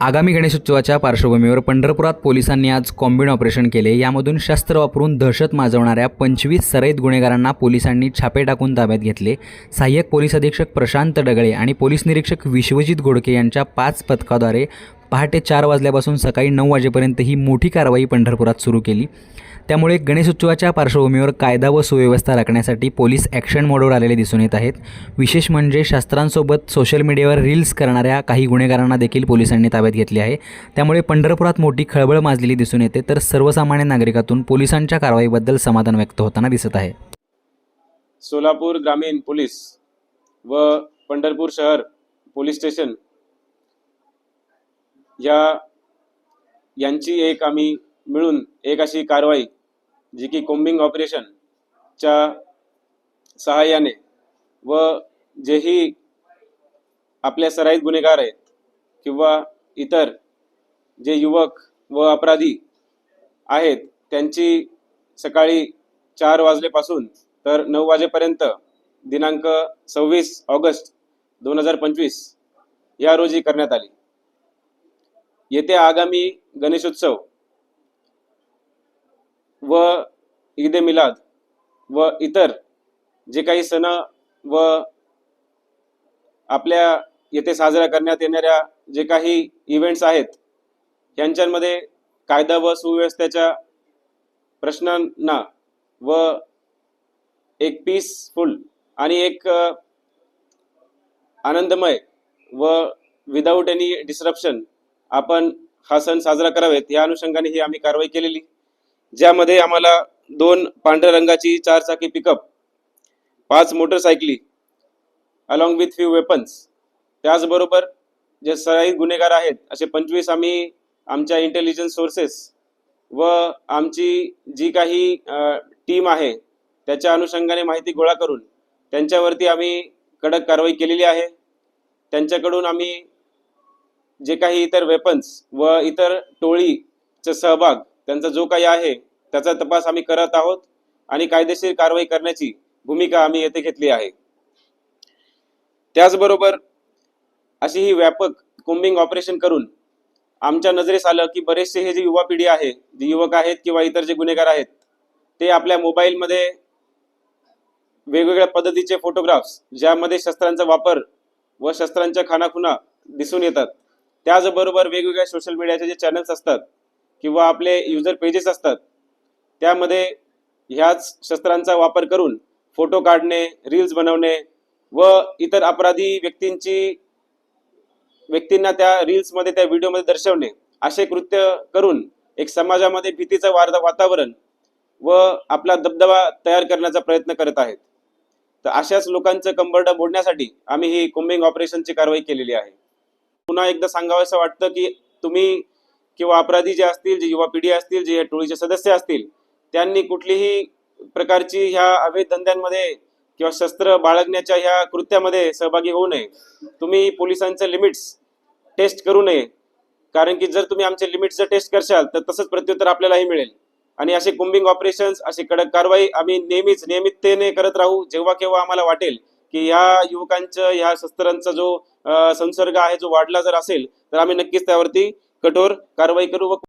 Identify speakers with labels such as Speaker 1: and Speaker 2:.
Speaker 1: आगामी गणेशोत्सवाच्या पार्श्वभूमीवर पंढरपुरात पोलिसांनी आज कॉम्बिन ऑपरेशन केले. यामधून शस्त्र वापरून दहशत माजवणाऱ्या पंचवीस सराईत गुन्हेगारांना पोलिसांनी छापे टाकून ताब्यात घेतले. सहाय्यक पोलीस अधीक्षक प्रशांत डगळे आणि पोलीस निरीक्षक विश्वजित घोडके यांच्या पाच पथकाद्वारे पहाटे चार वाजल्यापासून सकाळी नऊ वाजेपर्यंत ही मोठी कारवाई पंढरपुरात सुरू केली. त्यामुळे गणेशोत्सवाच्या पार्श्वभूमीवर कायदा व सुव्यवस्था राखण्यासाठी पोलीस ॲक्शन मोडवर आलेले दिसून येत आहेत. विशेष म्हणजे शस्त्रांसोबत सोशल मीडियावर रील्स करणाऱ्या काही गुन्हेगारांना देखील पोलिसांनी ताब्यात घेतले आहे. त्यामुळे पंढरपुरात मोठी खळबळ माजलेली दिसून येते. तर सर्वसामान्य नागरिकातून पोलिसांच्या कारवाईबद्दल समाधान व्यक्त होताना दिसत आहे.
Speaker 2: सोलापूर ग्रामीण पोलीस व पंढरपूर शहर पोलीस स्टेशन या यांची एक आम्ही मिळून एक अशी कारवाई जी की कोम्बिंग ऑपरेशनच्या सहाय्याने व जेही आपल्या सराईत गुन्हेगार आहेत किंवा इतर जे युवक व अपराधी आहेत त्यांची सकाळी चार वाजलेपासून तर नऊ वाजेपर्यंत दिनांक सव्वीस ऑगस्ट दोन हजार पंचवीस या रोजी करण्यात आली. येत्या आगामी गणेशोत्सव व ईद ए मिलाद व इतर जे काही सण व आपल्या येथे साजऱ्या करण्यात येणाऱ्या जे काही इव्हेंट्स आहेत यांच्यामध्ये कायदा व सुव्यवस्थेच्या प्रश्नांना व एक पीसफुल आणि एक आनंदमय व विदाऊट एनी डिस्रप्शन आपण हा सण साजरा करावेत. या अनुषंगाने ही आम्ही कारवाई केलेली. ज्यामध्ये आम्हाला दोन पांढऱ्या रंगाची चारचाकी पिकअप पाच मोटरसायकली अलॉंग विथ फ्यू वेपन्स त्याचबरोबर जे सराईत गुन्हेगार आहेत असे पंचवीस आम्ही आमच्या इंटेलिजन्स सोर्सेस व आमची जी काही टीम आहे त्याच्या अनुषंगाने माहिती गोळा करून त्यांच्यावरती आम्ही कडक कारवाई केलेली आहे. त्यांच्याकडून आम्ही जे काही इतर वेपन्स व इतर टोळीचा सहभाग त्यांचा जो काही आहे त्याचा तपास आम्ही करत आहोत आणि कायदेशीर कारवाई करण्याची भूमिका आम्ही येथे घेतली आहे. त्याचबरोबर अशी ही व्यापक कोम्बिंग ऑपरेशन करून आमच्या नजरेस आलं की बरेचसे हे जे युवा पिढी आहे जे युवक आहेत किंवा इतर जे गुन्हेगार आहेत ते आपल्या मोबाईलमध्ये वेगवेगळ्या पद्धतीचे फोटोग्राफ्स ज्यामध्ये शस्त्रांचा वापर व शस्त्रांच्या खानाखुणा दिसून येतात. त्याचबरोबर वेगवेगळ्या सोशल मीडियाचे जे चॅनल्स असतात किंवा आपले युजर पेजेस असतात त्यामध्ये ह्याच शस्त्रांचा वापर करून फोटो काढणे रील्स बनवणे व इतर अपराधी व्यक्तींची व्यक्तींना त्या रील्समध्ये त्या व्हिडिओमध्ये दर्शवणे असे कृत्य करून एक समाजामध्ये भीतीचं वार वातावरण व आपला दबदबा तयार करण्याचा प्रयत्न करत आहेत. तर अशाच लोकांचं कंबरडं मोडण्यासाठी आम्ही ही कोम्बिंग ऑपरेशनची कारवाई केलेली आहे. पुन्हा एकदा सांगावंसं वाटतं की तुम्ही किंवा अपराधी जे असतील जे युवा पिढी असतील जे या टोळीचे सदस्य असतील त्यांनी कुठलीही प्रकारची ह्या अवैध धंद्यांमध्ये किंवा शस्त्र बाळगण्याच्या ह्या कृत्यामध्ये सहभागी होऊ नये. तुम्ही पोलिसांचे लिमिट्स टेस्ट करू नये. कारण की जर तुम्ही आमचे लिमिट्स जर टेस्ट करशाल तर तसंच प्रत्युत्तर आपल्यालाही मिळेल. आणि असे कुंबिंग ऑपरेशन्स अशी कडक कारवाई आम्ही नेहमीच नियमिततेने करत राहू जेव्हा केव्हा आम्हाला वाटेल की ह्या युवकांचं ह्या शस्त्रांचा जो संसर्ग आहे जो वाढला जर असेल तर आम्ही नक्कीच त्यावरती कठोर कारवाई करू व